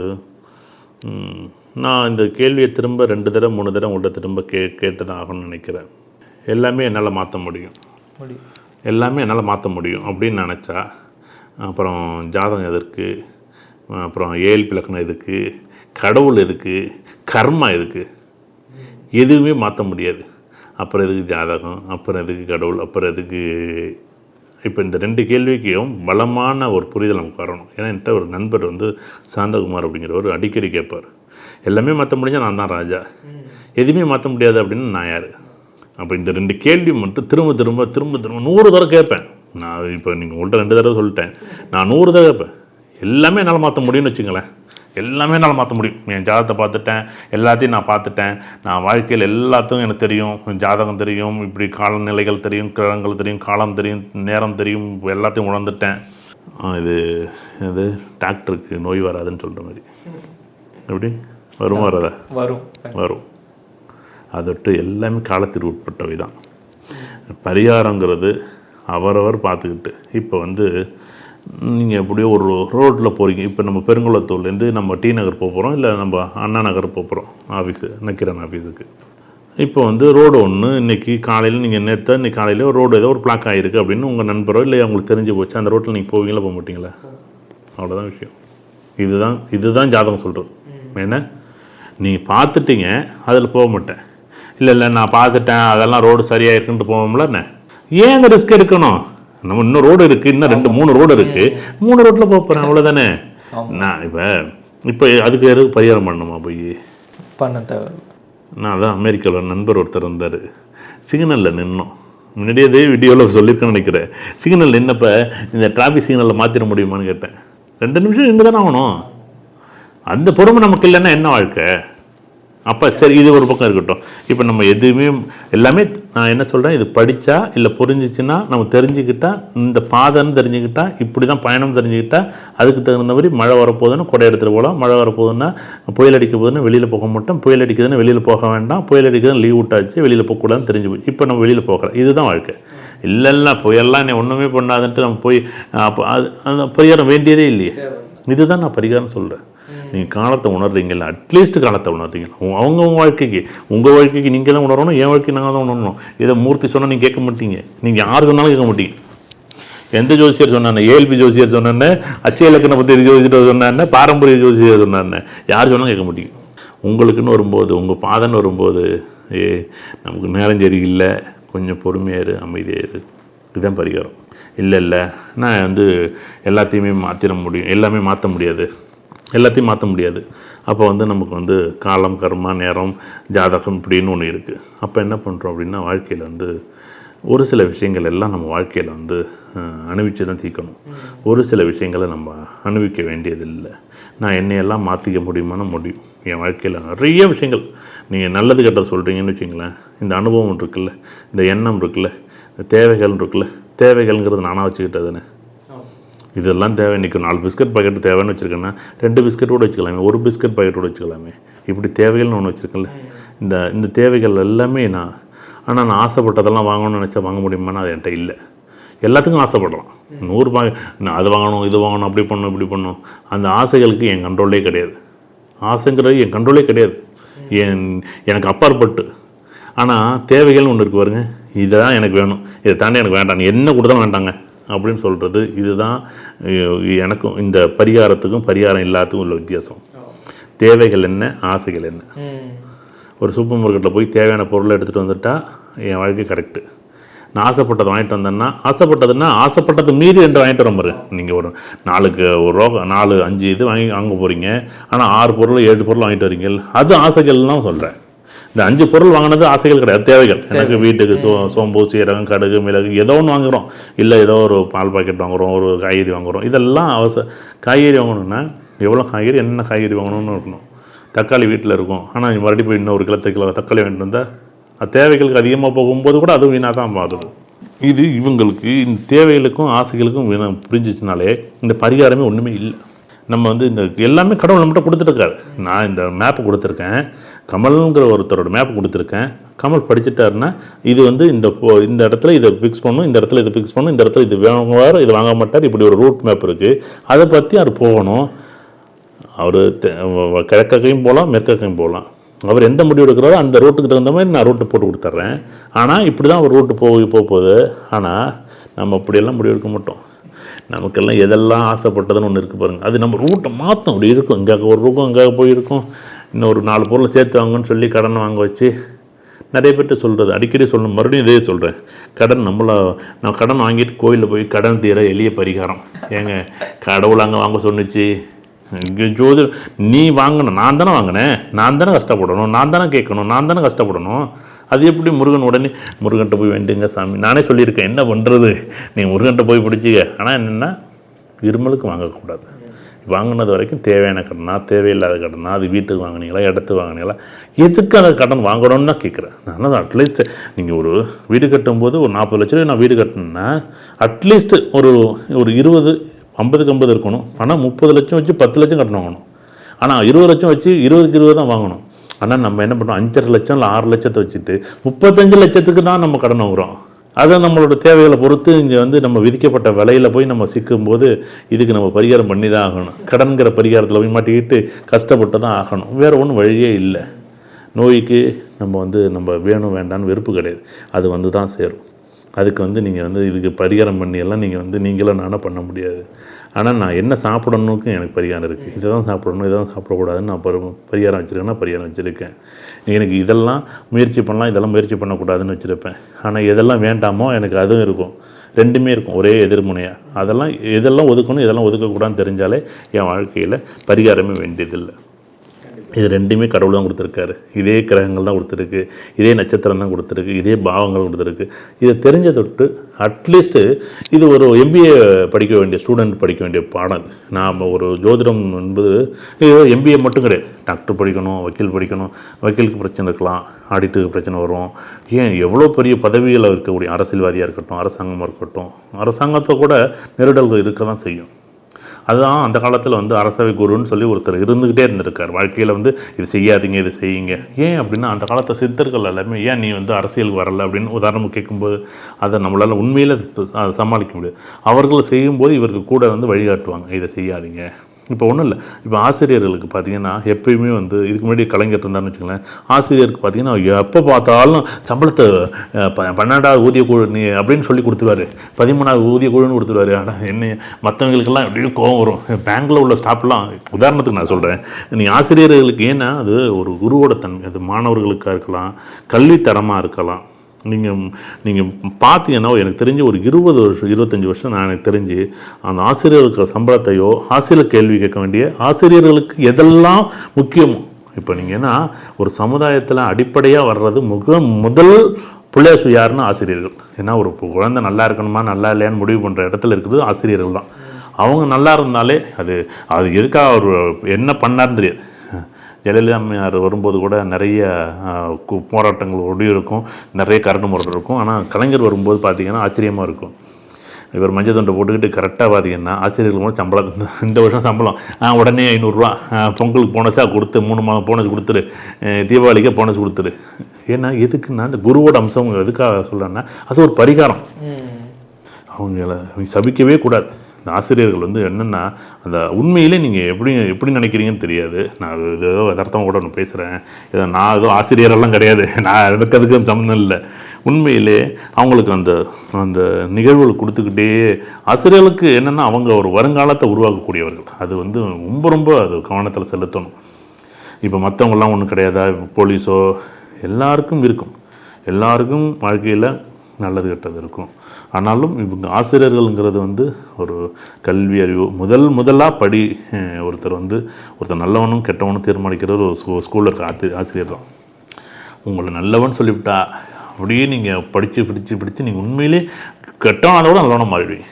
நான் இந்த கேள்வியை திரும்ப ரெண்டு தடவை மூணு தடவை உங்கள்கிட்ட திரும்ப கே கேட்டு தான் ஆகணும்னு நினைக்கிறேன். எல்லாமே என்னால் மாற்ற முடியும். எல்லாமே என்னால் மாற்ற முடியும் அப்படின்னு நினச்சா அப்புறம் ஜாதகம் எதற்கு அப்புறம் ஏல் பிளக்கணம் எதுக்கு? கடவுள் எதுக்கு? கர்மா எதுக்கு? எதுவுமே மாற்ற முடியாது. அப்புறம் எதுக்கு ஜாதகம்? அப்புறம் எதுக்கு கடவுள்? அப்புறம் எதுக்கு? இப்போ இந்த ரெண்டு கேள்விக்கும் பலமான ஒரு புரிதல் நமக்கு வரணும். ஏன்னா என்கிட்ட ஒரு நண்பர் வந்து சாந்தகுமார் அப்படிங்கிறவர் அடிக்கடி கேட்பார். எல்லாமே மாற்ற முடிஞ்சால் நான் தான் ராஜா. எதுவுமே மாற்ற முடியாது அப்படின்னு நான் யார்? அப்போ இந்த ரெண்டு கேள்வி மட்டும் திரும்ப திரும்ப திரும்ப திரும்ப நூறு தடவை கேட்பேன். நான் இப்போ நீங்கள் உங்கள்கிட்ட ரெண்டு தடவை சொல்லிட்டேன். நான் நூறு தடவை கேட்பேன். எல்லாமே என்னால் மாற்ற முடியும்னு வச்சுங்களேன் எல்லாமே என்னால் மாற்ற முடியும். என் ஜாதகத்தை பார்த்துட்டேன் எல்லாத்தையும் நான் பார்த்துட்டேன். நான் வாழ்க்கையில் எல்லாத்துக்கும் எனக்கு தெரியும். ஜாதகம் தெரியும் இப்படி காலநிலைகள் தெரியும் கிரகங்கள் தெரியும் காலம் தெரியும் நேரம் தெரியும் எல்லாத்தையும் உணர்ந்துட்டேன். இது இது டாக்டருக்கு நோய் வராதுன்னு சொல்கிற மாதிரி. எப்படி? வருமா வராதா? வரும். வரும். அதொட்டு எல்லாமே காலத்திற்கு உட்பட்டவை தான் பரிகாரங்கிறது அவரவர் பார்த்துக்கிட்டு. இப்போ வந்து நீங்கள் எப்படியோ ஒரு ரோட்டில் போகிறீங்க இப்போ நம்ம பெருங்குளத்தூர்லேருந்து நம்ம டி நகர் போக போகிறோம் இல்லை நம்ம அண்ணா நகர் போக போகிறோம் ஆஃபீஸு நக்கிரன் ஆஃபீஸுக்கு இப்போ வந்து ரோடு ஒன்று இன்றைக்கி காலையில் நீங்கள் நேற்று இன்னைக்கு காலையில் ஒரு ரோடு ஏதோ ஒரு பிளாக் ஆகிருக்கு அப்படின்னு உங்கள் நண்பரோ இல்லை உங்களுக்கு தெரிஞ்சு போச்சு. அந்த ரோட்டில் நீங்கள் போவீங்களா போக மாட்டீங்களா? அவ்வளோதான் விஷயம். இதுதான் இதுதான் ஜாதகம் சொல்கிறது என்ன? நீங்கள் பார்த்துட்டீங்க அதில் போக மாட்டேன். இல்லை இல்லை நான் பார்த்துட்டேன். அதெல்லாம் ரோடு சரியாக இருக்குன்ட்டு போவோம்ல என்ன? ஏன் அந்த ரிஸ்க் எடுக்கணும்? நம்ம இன்னும் ரோடு இருக்குது இன்னும் ரெண்டு மூணு ரோடு இருக்குது மூணு ரோட்டில் போக போகிறேன் அவ்வளோதானே நான் இப்போ இப்போ அதுக்கு எதுக்கு பரிகாரம் பண்ணணுமா போய்? பண்ண தேவை நான் அதான் அமெரிக்காவில் நண்பர் ஒருத்தர் இருந்தார். சிக்னலில் நின்னோம். முன்னாடியே இதே வீடியோவில் சொல்லியிருக்கேன்னு நினைக்கிறேன். சிக்னல் நின்னப்ப இந்த டிராஃபிக் சிக்னலில் மாற்றிட முடியுமான்னு கேட்டேன். ரெண்டு நிமிஷம் நின்று தானே ஆகணும். அந்த பொறுமை நமக்கு இல்லைன்னா என்ன வாழ்க்கை? அப்போ சரி இது ஒரு பக்கம் இருக்கட்டும். இப்போ நம்ம எதுவுமே எல்லாமே நான் என்ன சொல்கிறேன் இது படித்தா இல்லை புரிஞ்சிச்சுன்னா நம்ம தெரிஞ்சுக்கிட்டா இந்த பாதைன்னு தெரிஞ்சுக்கிட்டா இப்படி தான் பயணம் தெரிஞ்சுக்கிட்டா அதுக்கு தகுந்த மாதிரி மழை வரப்போகுதுன்னு கொடை எடுத்துகிட்டு போகலாம். மழை வரப்போகுதுன்னா புயல் அடிக்க போகுதுன்னு வெளியில் போக மாட்டோம். புயல் அடிக்குதுன்னு வெளியில் போக வேண்டாம். புயல் அடிக்குதுன்னு லீவ் விட்டாச்சு வெளியில் போகக்கூடாதுன்னு தெரிஞ்சு போய் இப்போ நம்ம வெளியில் போகிறோம் இதுதான் வாழ்க்கை. இல்லை இல்லை புயல்லாம் என்னை ஒன்றுமே பண்ணாதுன்ட்டு நம்ம போய் அப்போ அது அந்த பரிகாரம் வேண்டியதே இல்லையே. இதுதான் நான் பரிகாரம் சொல்கிறேன் நீங்கள் காலத்தை உணர்றீங்கல்ல அட்லீஸ்ட் காலத்தை உணர்றீங்க. உங்க- வாழ்க்கைக்கு உங்கள் வாழ்க்கைக்கு நீங்கள் தான் உணரணும் என் வாழ்க்கை நாங்கள் தான் உணரணும். இதை மூர்த்தி சொன்னால் நீங்கள் கேட்க மாட்டீங்க. நீங்கள் யார் சொன்னாலும் கேட்க மாட்டீங்க. எந்த ஜோசியர் சொன்னானே ஏஎல்பி ஜோசியர் சொன்னானே அச்சய இலக்கண பற்றி ஜோசியர் சொன்னானே பாரம்பரிய ஜோசியர் சொன்னானே யார் சொன்னாலும் கேட்க மாட்டீங்க. உங்களுக்குன்னு வரும்போது உங்கள் பாதன்னு வரும்போது ஏ நமக்கு நேரம் சரியில்லை. கொஞ்சம் பொறுமையாக இரு அமைதியாக இரு. இதுதான் பரிகாரம். இல்லை இல்லை. நான் வந்து எல்லாத்தையுமே மாற்றிட முடியும் எல்லாமே மாற்ற முடியாது. எல்லாத்தையும் மாற்ற முடியாது. அப்போ வந்து நமக்கு வந்து காலம் கர்மா நேரம் ஜாதகம் இப்படின்னு ஒன்று இருக்குது அப்போ என்ன பண்ணுறோம் அப்படின்னா வாழ்க்கையில் வந்து ஒரு சில விஷயங்கள் எல்லாம் நம்ம வாழ்க்கையில் வந்து அணுவிச்சு தான் தீர்க்கணும் ஒரு சில விஷயங்களை நம்ம அணுவிக்க வேண்டியதில்லை. நான் என்னையெல்லாம் மாற்றிக்க முடியுமானா முடியும் என் வாழ்க்கையில் நிறைய விஷயங்கள். நீங்கள் நல்லது கெட்ட சொல்கிறீங்கன்னு வச்சிங்களேன் இந்த அனுபவம் இருக்குல்ல இந்த எண்ணம் இருக்குல்ல இந்த தேவைகள் இருக்குல்ல தேவைகள்ங்கிறது நானாக வச்சுக்கிட்டதுன்னு இதெல்லாம் தேவை. இன்றைக்கி நாலு பிஸ்கட் பாக்கெட் தேவைன்னு வச்சுருக்கேன்னா ரெண்டு பிஸ்கட் கூட வச்சுக்கலாமே ஒரு பிஸ்கட் பாக்கெட் கூட வச்சுக்கலாமே. இப்படி தேவைகள்னு ஒன்று வச்சுருக்கேன்ல. இந்த இந்த தேவைகள் எல்லாமே நான் ஆனால் நான் ஆசைப்பட்டதெல்லாம் வாங்கணும்னு நினச்சா வாங்க முடியுமானா அது என்கிட்ட இல்லை. எல்லாத்துக்கும் ஆசைப்படலாம். நூறு பா நான் அது வாங்கணும் இது வாங்கணும் அப்படி பண்ணணும் இப்படி பண்ணணும். அந்த ஆசைகளுக்கு என் கண்ட்ரோலே கிடையாது. ஆசைங்கிறது என் கண்ட்ரோலே கிடையாது. என் எனக்கு அப்பாற்பட்டு. ஆனால் தேவைகள்னு ஒன்று இருக்கு பாருங்க. இதுதான் எனக்கு வேணும். இதை தாண்டி எனக்கு வேண்டாம். என்ன கொடுத்தாலும் வேண்டாங்க. அப்படின்னு சொல்கிறது இதுதான் எனக்கும் இந்த பரிகாரத்துக்கும் பரிகாரம் இல்லாததுக்கும் உள்ள வித்தியாசம். தேவைகள் என்ன ஆசைகள் என்ன? ஒரு சூப்பர் மார்க்கெட்டில் போய் தேவையான பொருளை எடுத்துகிட்டு வந்துட்டா என் வாழ்க்கை கரெக்டு நான் ஆசைப்பட்டதை வாங்கிட்டு வந்தேன்னா ஆசைப்பட்டதுன்னா ஆசைப்பட்டது மீறி ரெண்டு வாங்கிட்டு வர பாரு. நீங்கள் ஒரு நாலுக்கு ஒரு ரூபா நாலு அஞ்சு இது வாங்கி வாங்க போகிறீங்க ஆனால் ஆறு பொருள் ஏழு பொருள் வாங்கிட்டு வரீங்க. அது ஆசைகள்லாம் சொல்கிறேன் இந்த அஞ்சு பொருள் வாங்கினது ஆசைகள் கிடையாது தேவைகள். எனக்கு வீட்டுக்கு சோ சோம்பு சீரகம் கடுகு மிளகு ஏதோ ஒன்று வாங்குகிறோம் இல்லை ஏதோ ஒரு பால் பாக்கெட் வாங்குகிறோம் ஒரு காய்கறி வாங்குகிறோம் இதெல்லாம் அவசர காய்கறி வாங்கணும்னா எவ்வளோ காய்கறி என்ன காய்கறி வாங்கணும்னு இருக்கணும். தக்காளி வீட்டில் இருக்கும். ஆனால் மறுபடியும் போய் இன்னொரு கிலோ கிலோ தக்காளி வாங்கிட்டு வந்தால் தேவைகளுக்கு அதிகமாக போகும்போது கூட அதுவும் வீணாக தான் மாறுது இது இவங்களுக்கு இந்த தேவைகளுக்கும் ஆசைகளுக்கும் வீணாக புரிஞ்சிச்சுனாலே இந்த பரிகாரமே ஒன்றுமே இல்லை. நம்ம வந்து இந்த எல்லாமே கடவுள் நம்மகிட்ட கொடுத்துருக்காரு நான் இந்த மேப்பு கொடுத்துருக்கேன். கமல்ங்கிற ஒருத்தரோட மேப் கொடுத்துருக்கேன். கமல் படிச்சுட்டாருன்னா இது வந்து இந்த இந்த இடத்துல இதை ஃபிக்ஸ் பண்ணும் இந்த இடத்துல இதை ஃபிக்ஸ் பண்ணணும் இந்த இடத்துல இது வாங்குவார் இது வாங்க மாட்டார் இப்படி ஒரு ரூட் மேப் இருக்குது அதை பற்றி அவர் போகணும். அவர் கிழக்கையும் போகலாம் மேற்கையும் போகலாம். அவர் எந்த முடிவு எடுக்கிறாரோ அந்த ரூட்டுக்கு தகுந்த மாதிரி நான் ரூட்டு போட்டு கொடுத்துட்றேன். ஆனால் இப்படி தான் ஒரு ரூட்டு போய் போக போகுது. ஆனால் நம்ம அப்படியெல்லாம் முடிவு எடுக்க மாட்டோம். நமக்கெல்லாம் எதெல்லாம் ஆசைப்பட்டதுன்னு ஒன்று இருக்குது பாருங்கள் அது நம்ம ரூட்டை மாற்றும் அப்படி இருக்கும். இங்கே ஒரு ரூபம் அங்கே போயிருக்கும். இன்னொரு நாலு பொருளை சேர்த்து வாங்கன்னு சொல்லி கடன் வாங்க வச்சு நிறைய பேர்ட்ட சொல்கிறது அடிக்கடி சொல்லணும் மறுபடியும் இதே சொல்கிறேன் கடன் நம்மளை நான் கடன் வாங்கிட்டு கோயிலில் போய் கடன் தீர எளிய பரிகாரம். ஏங்க கடவுள் அங்கே வாங்க சொன்னுச்சு. இங்கே ஜோதி நீ வாங்கணும் நான் தானே வாங்கினேன். நான் தானே கஷ்டப்படணும். நான் தானே கேட்கணும். நான் தானே கஷ்டப்படணும். அது எப்படி முருகன் உடனே முருகன்ட்ட போய் வேண்டுங்க சாமி நானே சொல்லியிருக்கேன் என்ன பண்ணுறது நீங்கள் முருகன்ட்ட போய் பிடிச்சிக்க. ஆனால் என்னென்னா இருமலுக்கு வாங்கக்கூடாது. வாங்கினது வரைக்கும் தேவையான கடனா தேவையில்லாத கடனா அது வீட்டுக்கு வாங்குனீங்களா இடத்துக்கு வாங்கினீங்களா எதுக்கு அந்த கடன் வாங்கணும்னு தான் கேட்குறேன் நான் அட்லீஸ்ட் நீங்கள் ஒரு வீடு கட்டும்போது ஒரு நாற்பது லட்ச ரூபாய் நான் வீடு கட்டணும்னா அட்லீஸ்ட் ஒரு ஒரு இருபது ஐம்பதுக்கு ஐம்பது இருக்கணும். ஆனால் முப்பது லட்சம் வச்சு பத்து லட்சம் கட்டணம் வாங்கணும். ஆனால் இருபது லட்சம் வச்சு இருபதுக்கு இருபது தான் வாங்கணும். ஆனால் நம்ம என்ன பண்ணுறோம் அஞ்சரை லட்சம் இல்லை ஆறு லட்சத்தை வச்சுட்டு முப்பத்தஞ்சு லட்சத்துக்கு தான் நம்ம கடன் வாங்குறோம். அதை நம்மளோட தேவைகளை பொறுத்து இங்கே வந்து நம்ம விதிக்கப்பட்ட விலையில் போய் நம்ம சிக்கும்போது இதுக்கு நம்ம பரிகாரம் பண்ணி தான் ஆகணும். கடன்கிற பரிகாரத்தில் போய் மாட்டிக்கிட்டு கஷ்டப்பட்டு தான் ஆகணும். வேறு ஒன்றும் வழியே இல்லை. நோய்க்கு நம்ம வந்து நம்ம வேணும் வேண்டான்னு வெறுப்பு கிடையாது. அது வந்து தான் சேரும். அதுக்கு வந்து நீங்கள் வந்து இதுக்கு பரிகாரம் பண்ணியெல்லாம் நீங்கள் வந்து நீங்களும் நானும் பண்ண முடியாது. ஆனால் நான் என்ன சாப்பிடணுக்கும் எனக்கு பரிகாரம் இருக்குது இதை தான் சாப்பிடணும் இதை தான் சாப்பிடக்கூடாதுன்னு நான் பரு பரிகாரம் வச்சுருக்கேன்னா பரிகாரம் வச்சுருக்கேன். எனக்கு இதெல்லாம் முயற்சி பண்ணலாம் இதெல்லாம் முயற்சி பண்ணக்கூடாதுன்னு வச்சுருப்பேன். ஆனால் எதெல்லாம் வேண்டாமோ எனக்கு அதுவும் இருக்கும். ரெண்டுமே இருக்கும் ஒரே எதிர்முனையாக அதெல்லாம் எதெல்லாம் ஒதுக்கணும் இதெல்லாம் ஒதுக்கக்கூடாதுன்னு தெரிஞ்சாலே என் வாழ்க்கையில் பரிகாரமே வேண்டியதில்லை. இது ரெண்டுமே கடவுள் தான் கொடுத்துருக்காரு. இதே கிரகங்கள் தான் கொடுத்துருக்கு. இதே நட்சத்திரம் தான் கொடுத்துருக்கு. இதே பாவங்கள் கொடுத்துருக்கு. இதை தெரிஞ்ச தொட்டு அட்லீஸ்ட்டு இது ஒரு எம்பிஏ படிக்க வேண்டிய ஸ்டூடெண்ட் படிக்க வேண்டிய பாடம் இது நாம் ஒரு ஜோதிடம் என்பது இது எம்பிஏ மட்டும் கிடையாது. டாக்டர் படிக்கணும் வக்கீல் படிக்கணும் வக்கீலுக்கு பிரச்சனை இருக்கலாம் ஆடிட்டுக்கு பிரச்சனை வரும். ஏன் எவ்வளோ பெரிய பதவியில் இருக்கக்கூடிய அரசியல்வாதியாக இருக்கட்டும் அரசாங்கமாக இருக்கட்டும் அரசாங்கத்தை கூட நெருடல்கள் இருக்க தான் செய்யும். அதுதான் அந்த காலத்தில் வந்து அரசவை குருன்னு சொல்லி ஒருத்தர் இருந்துக்கிட்டே இருந்திருக்கார். வாழ்க்கையில் வந்து இது செய்யாதீங்க இது செய்யுங்க. ஏன் அப்படின்னா அந்த காலத்து சித்தர்கள் எல்லாமே ஏன் நீ வந்து அரசியலுக்கு வரல அப்படின்னு உதாரணம் கேட்கும்போது அதை நம்மளால் உண்மையில் சமாளிக்க முடியாது. அவர்கள் செய்யும்போது இவருக்கு கூட வந்து வழிகாட்டுவாங்க. இதை செய்யாதீங்க. இப்போ ஒன்றும் இல்லை. இப்போ ஆசிரியர்களுக்கு பார்த்தீங்கன்னா எப்பயுமே வந்து இதுக்கு முன்னாடி கலைஞர் இருந்தார்னு வச்சுக்கோங்களேன் ஆசிரியருக்கு பார்த்தீங்கன்னா எப்போ பார்த்தாலும் சம்பளத்தை ப- பன்னெண்டாவது ஊதிய குழு நீ அப்படின்னு சொல்லி கொடுத்துருவாரு. பதிமூணாவது ஊதிய குழுன்னு கொடுத்துருவாரு. ஆனால் என்ன மற்றவங்களுக்கெல்லாம் எப்படியும் கோவம் வரும். பேங்க்கில் உள்ள ஸ்டாஃப்லாம் உதாரணத்துக்கு நான் சொல்கிறேன் நீ ஆசிரியர்களுக்கு ஏன்னா அது ஒரு குருவோட தன்மை. அது மாணவர்களுக்காக இருக்கலாம் கல்வி தரமாக இருக்கலாம். நீங்கள் நீங்கள் பார்த்தீங்கன்னா எனக்கு தெரிஞ்சு ஒரு இருபது வருஷம் இருபத்தஞ்சி வருஷம் நான் எனக்கு தெரிஞ்சு அந்த ஆசிரியர்களுக்கு சம்பளத்தையோ ஆசிரியர் கேள்வி கேட்க வேண்டிய ஆசிரியர்களுக்கு எதெல்லாம் முக்கியமோ இப்போ நீங்கள் என்ன ஒரு சமுதாயத்தில் அடிப்படையாக வர்றது முக முதல் பிள்ளைய யாருன்னா ஆசிரியர்கள். ஏன்னா ஒரு குழந்தை நல்லா இருக்கணுமா நல்லா இல்லையான்னு முடிவு பண்ணுற இடத்துல இருக்குது ஆசிரியர்கள் தான். அவங்க நல்லா இருந்தாலே அது அது எதுக்காக அவர் என்ன பண்ணாருன்னு தெரியாது. ஜெயலலிதா அம்மையார் வரும்போது கூட நிறைய போராட்டங்கள் ஒடி இருக்கும் நிறைய கரண்ட் முரடு இருக்கும். ஆனால் கலைஞர் வரும்போது பார்த்தீங்கன்னா ஆச்சரியமாக இருக்கும். இவர் மஞ்சள் தொண்டை போட்டுக்கிட்டு கரெக்டாக பார்த்தீங்கன்னா ஆசிரியர்கள் கூட சம்பளம் இந்த- வருஷம் சம்பளம். ஆ உடனே ஐநூறுரூவா. பொங்கலுக்கு போனஸாக கொடுத்து மூணு மாதம் போனஸ் கொடுத்துரு. தீபாவளிக்கே போனஸ் கொடுத்துரு. ஏன்னா எதுக்குன்னா இந்த குருவோட அம்சம் எதுக்காக சொல்கிறேன்னா அது ஒரு பரிகாரம். அவங்கள சபிக்கவே கூடாது. இந்த ஆசிரியர்கள் வந்து என்னென்னா அந்த உண்மையிலே நீங்கள் எப்படி எப்படி நினைக்கிறீங்கன்னு தெரியாது. நான் இது ஏதோ யதார்த்தமாக கூட ஒன்று பேசுகிறேன் இதை நான் ஏதோ ஆசிரியரெல்லாம் கிடையாது. நான் எனக்கு அதுக்கு சம்மந்தம் இல்லை. உண்மையிலே அவங்களுக்கு அந்த அந்த நிகழ்வுகள் கொடுத்துக்கிட்டே ஆசிரியர்களுக்கு என்னென்னா அவங்க ஒரு வருங்காலத்தை உருவாக்கக்கூடியவர்கள். அது வந்து ரொம்ப ரொம்ப அது கவனத்தில் செலுத்தணும். இப்போ மற்றவங்களாம் ஒன்றும் கிடையாதா? இப்போ போலீஸோ எல்லாருக்கும் இருக்கும். எல்லாருக்கும் வாழ்க்கையில் நல்லது கெட்டது இருக்கும். ஆனாலும் இவங்க ஆசிரியர்கள்ங்கிறது வந்து ஒரு கல்வி அறிவு. முதல் முதலாக படி ஒருத்தர் வந்து ஒருத்தர் நல்லவனும் கெட்டவனும் தீர்மானிக்கிற ஒரு ஸ்கூ ஸ்கூலில் இருக்க ஆத்தி ஆசிரியர் தான். உங்களை நல்லவன் சொல்லிவிட்டா அப்படியே நீங்கள் படித்து பிடிச்சி பிடிச்சி நீங்கள் உண்மையிலே கெட்டவனால கூட நல்லவனாக மாறிடுவீங்க.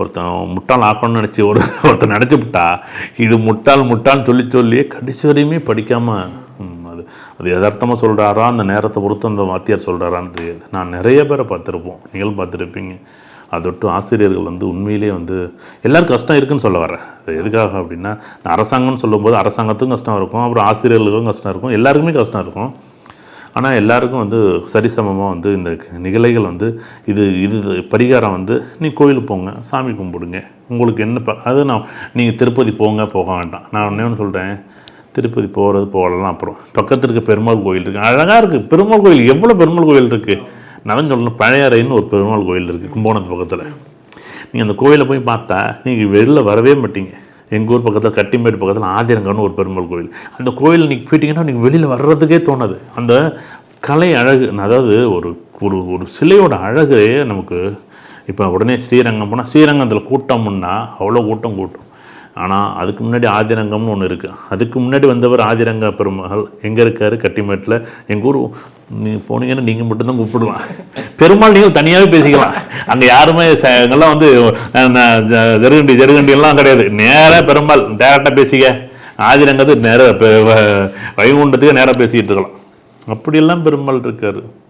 ஒருத்தன் முட்டாள் ஆக்கணும்னு நினச்சி ஒரு ஒருத்தன் நினச்சி விட்டா இது முட்டாள் முட்டான்னு சொல்லி சொல்லி கடைசி வரையுமே படிக்காமல் அது எதார்த்தமாக யதார்த்தமாக சொல்கிறாரா அந்த நேரத்தை பொறுத்து அந்த வாத்தியார் சொல்கிறாரான்னு தெரியாது. நான் நிறைய பேரை பார்த்துருப்போம். நீங்களும் பார்த்துருப்பீங்க. அதொட்டு ஆசிரியர்கள் வந்து உண்மையிலே வந்து எல்லோரும் கஷ்டம் இருக்குன்னு சொல்ல வரேன் அது எதுக்காக அப்படின்னா இந்த அரசாங்கம்னு சொல்லும்போது அரசாங்கத்துக்கும் கஷ்டம் இருக்கும். அப்புறம் ஆசிரியர்களுக்கும் கஷ்டம் இருக்கும். எல்லாருக்குமே கஷ்டம் இருக்கும். ஆனால் எல்லாருக்கும் வந்து சரிசமமாக வந்து இந்த நிகழ்கள் வந்து இது இது பரிகாரம் வந்து நீ கோயிலுக்கு போங்க சாமி கும்பிடுங்க. உங்களுக்கு என்ன ப அது நான் நீங்கள் திருப்பதி போங்க போக வேண்டாம். நான் ஒன்று சொல்கிறேன் திருப்பதி போகிறது போகலாம் அப்புறம். பக்கத்தில் இருக்க பெருமாள் கோயில் இருக்குது அழகாக இருக்குது பெருமாள் கோயில் எவ்வளோ பெருமாள் கோயில் இருக்குது நான் சொல்லணும் பழையாறைன்னு ஒரு பெருமாள் கோயில் இருக்குது கும்பகோணத்து பக்கத்தில். நீங்கள் அந்த கோயிலை போய் பார்த்தா நீங்கள் வெளில வரவே மாட்டீங்க. எங்கள் ஊர் பக்கத்தில் கட்டிமேடு பக்கத்தில் ஆதிரங்கன்னு ஒரு பெருமாள் கோயில். அந்த கோயில் நீங்கள் போயிட்டீங்கன்னா நீங்கள் வெளியில் வர்றதுக்கே தோணாது. அந்த கலை அழகு அதாவது ஒரு ஒரு ஒரு சிலையோட அழகு நமக்கு இப்போ உடனே ஸ்ரீரங்கம் போனால் ஸ்ரீரங்கத்தில் கூட்டம்னா அவ்வளோ கூட்டம் கூட்டம். ஆனால் அதுக்கு முன்னாடி ஆதிரங்கம்னு ஒன்று இருக்குது அதுக்கு முன்னாடி வந்தவர் ஆதிரங்க பெருமகள். எங்கே இருக்கார்? கட்டிமேட்டில். எங்கள் ஊர் நீங்கள் போனீங்கன்னா நீங்கள் மட்டும்தான் கூப்பிடலாம். பெருமாள் நீங்கள் தனியாகவே பேசிக்கலாம். அங்கே யாருமே ச- அங்கெல்லாம் வந்து ஜ- ஜருகண்டி ஜருகண்டியெல்லாம் கிடையாது. நேராக பெருமாள் டேரெக்டாக பேசிக்க. ஆதிரங்கத்து நேராக வைகுண்டத்துக்கு நேராக பேசிக்கிட்டு இருக்கலாம். அப்படியெல்லாம் பெருமாள் இருக்கார்.